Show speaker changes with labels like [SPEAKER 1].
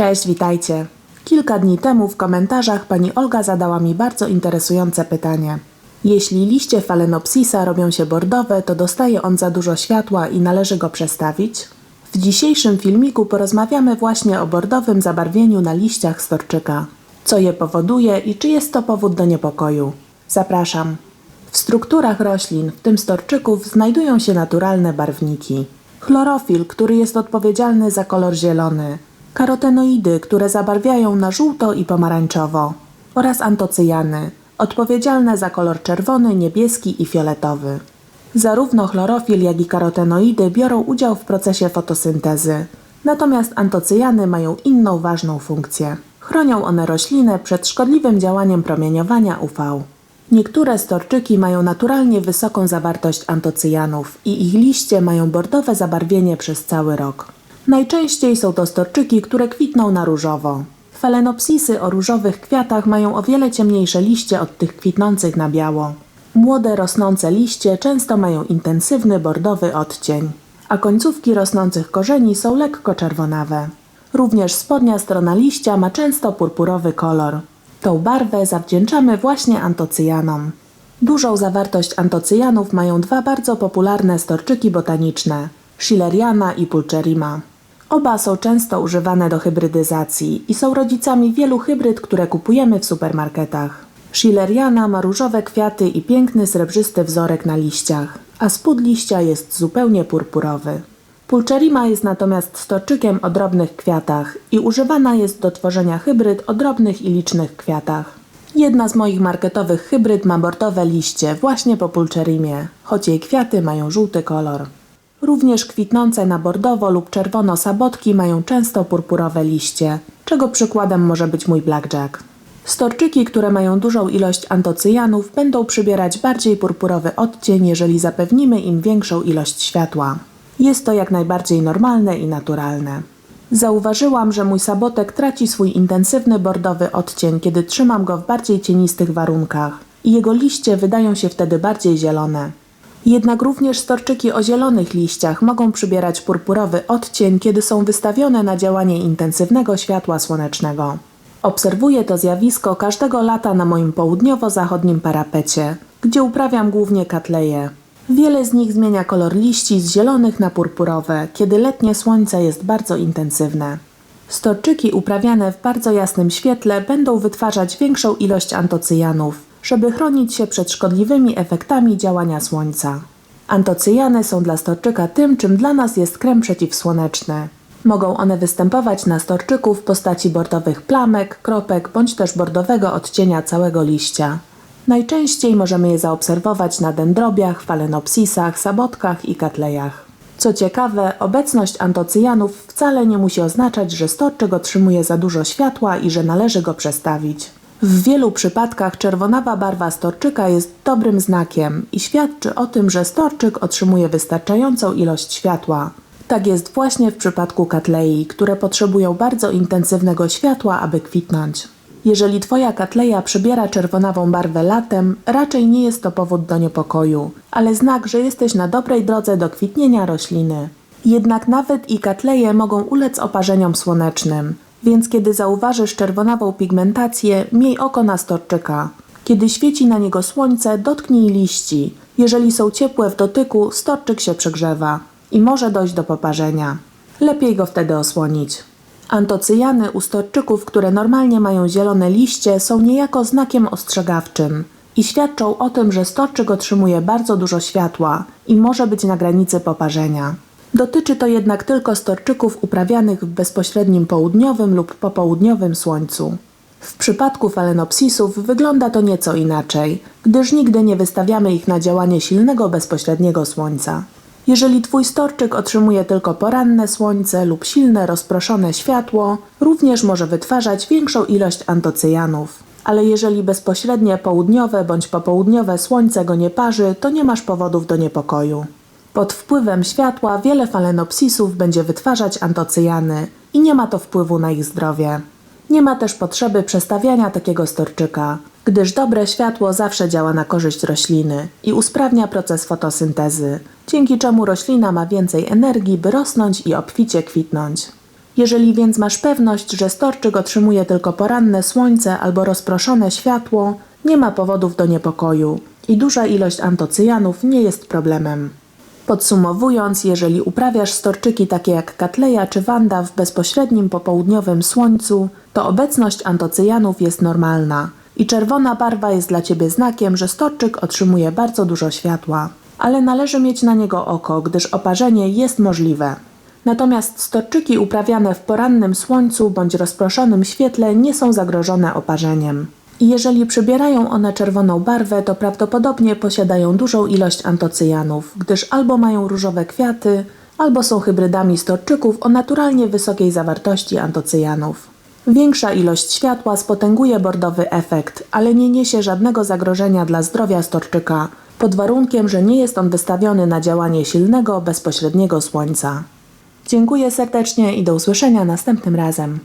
[SPEAKER 1] Cześć, witajcie. Kilka dni temu w komentarzach pani Olga zadała mi bardzo interesujące pytanie. Jeśli liście Phalaenopsisa robią się bordowe, to dostaje on za dużo światła i należy go przestawić? W dzisiejszym filmiku porozmawiamy właśnie o bordowym zabarwieniu na liściach storczyka. Co je powoduje i czy jest to powód do niepokoju? Zapraszam. W strukturach roślin, w tym storczyków, znajdują się naturalne barwniki. Chlorofil, który jest odpowiedzialny za kolor zielony, karotenoidy, które zabarwiają na żółto i pomarańczowo, oraz antocyjany, odpowiedzialne za kolor czerwony, niebieski i fioletowy. Zarówno chlorofil, jak i karotenoidy biorą udział w procesie fotosyntezy, natomiast antocyjany mają inną ważną funkcję. Chronią one roślinę przed szkodliwym działaniem promieniowania UV. Niektóre storczyki mają naturalnie wysoką zawartość antocyjanów i ich liście mają bordowe zabarwienie przez cały rok. Najczęściej są to storczyki, które kwitną na różowo. Falenopsisy o różowych kwiatach mają o wiele ciemniejsze liście od tych kwitnących na biało. Młode rosnące liście często mają intensywny bordowy odcień, a końcówki rosnących korzeni są lekko czerwonawe. Również spodnia strona liścia ma często purpurowy kolor. Tą barwę zawdzięczamy właśnie antocyjanom. Dużą zawartość antocyjanów mają dwa bardzo popularne storczyki botaniczne Schilleriana i Pulcherima. Oba są często używane do hybrydyzacji i są rodzicami wielu hybryd, które kupujemy w supermarketach. Schilleriana ma różowe kwiaty i piękny srebrzysty wzorek na liściach, a spód liścia jest zupełnie purpurowy. Pulcherima jest natomiast storczykiem o drobnych kwiatach i używana jest do tworzenia hybryd o drobnych i licznych kwiatach. Jedna z moich marketowych hybryd ma bordowe liście właśnie po pulcherimie, choć jej kwiaty mają żółty kolor. Również kwitnące na bordowo lub czerwono sabotki mają często purpurowe liście, czego przykładem może być mój blackjack. Storczyki, które mają dużą ilość antocyjanów, będą przybierać bardziej purpurowy odcień, jeżeli zapewnimy im większą ilość światła. Jest to jak najbardziej normalne i naturalne. Zauważyłam, że mój sabotek traci swój intensywny bordowy odcień, kiedy trzymam go w bardziej cienistych warunkach i jego liście wydają się wtedy bardziej zielone. Jednak również storczyki o zielonych liściach mogą przybierać purpurowy odcień, kiedy są wystawione na działanie intensywnego światła słonecznego. Obserwuję to zjawisko każdego lata na moim południowo-zachodnim parapecie, gdzie uprawiam głównie katleje. Wiele z nich zmienia kolor liści z zielonych na purpurowe, kiedy letnie słońce jest bardzo intensywne. Storczyki uprawiane w bardzo jasnym świetle będą wytwarzać większą ilość antocyjanów, żeby chronić się przed szkodliwymi efektami działania słońca. Antocyjany są dla storczyka tym, czym dla nas jest krem przeciwsłoneczny. Mogą one występować na storczyku w postaci bordowych plamek, kropek bądź też bordowego odcienia całego liścia. Najczęściej możemy je zaobserwować na dendrobiach, falenopsisach, sabotkach i katlejach. Co ciekawe, obecność antocyjanów wcale nie musi oznaczać, że storczyk otrzymuje za dużo światła i że należy go przestawić. W wielu przypadkach czerwonawa barwa storczyka jest dobrym znakiem i świadczy o tym, że storczyk otrzymuje wystarczającą ilość światła. Tak jest właśnie w przypadku katlei, które potrzebują bardzo intensywnego światła, aby kwitnąć. Jeżeli Twoja katleja przybiera czerwonawą barwę latem, raczej nie jest to powód do niepokoju, ale znak, że jesteś na dobrej drodze do kwitnienia rośliny. Jednak nawet i katleje mogą ulec oparzeniom słonecznym, więc kiedy zauważysz czerwonawą pigmentację, miej oko na storczyka. Kiedy świeci na niego słońce, dotknij liści. Jeżeli są ciepłe w dotyku, storczyk się przegrzewa i może dojść do poparzenia. Lepiej go wtedy osłonić. Antocyjany u storczyków, które normalnie mają zielone liście, są niejako znakiem ostrzegawczym i świadczą o tym, że storczyk otrzymuje bardzo dużo światła i może być na granicy poparzenia. Dotyczy to jednak tylko storczyków uprawianych w bezpośrednim południowym lub popołudniowym słońcu. W przypadku falenopsisów wygląda to nieco inaczej, gdyż nigdy nie wystawiamy ich na działanie silnego bezpośredniego słońca. Jeżeli Twój storczyk otrzymuje tylko poranne słońce lub silne rozproszone światło, również może wytwarzać większą ilość antocyjanów. Ale jeżeli bezpośrednie południowe bądź popołudniowe słońce go nie parzy, to nie masz powodów do niepokoju. Pod wpływem światła wiele falenopsisów będzie wytwarzać antocyjany i nie ma to wpływu na ich zdrowie. Nie ma też potrzeby przestawiania takiego storczyka, gdyż dobre światło zawsze działa na korzyść rośliny i usprawnia proces fotosyntezy, dzięki czemu roślina ma więcej energii, by rosnąć i obficie kwitnąć. Jeżeli więc masz pewność, że storczyk otrzymuje tylko poranne słońce albo rozproszone światło, nie ma powodów do niepokoju i duża ilość antocyjanów nie jest problemem. Podsumowując, jeżeli uprawiasz storczyki takie jak katleja czy wanda w bezpośrednim popołudniowym słońcu, to obecność antocyjanów jest normalna i czerwona barwa jest dla Ciebie znakiem, że storczyk otrzymuje bardzo dużo światła. Ale należy mieć na niego oko, gdyż oparzenie jest możliwe. Natomiast storczyki uprawiane w porannym słońcu bądź rozproszonym świetle nie są zagrożone oparzeniem. I jeżeli przybierają one czerwoną barwę, to prawdopodobnie posiadają dużą ilość antocyjanów, gdyż albo mają różowe kwiaty, albo są hybrydami storczyków o naturalnie wysokiej zawartości antocyjanów. Większa ilość światła spotęguje bordowy efekt, ale nie niesie żadnego zagrożenia dla zdrowia storczyka, pod warunkiem, że nie jest on wystawiony na działanie silnego, bezpośredniego słońca. Dziękuję serdecznie i do usłyszenia następnym razem.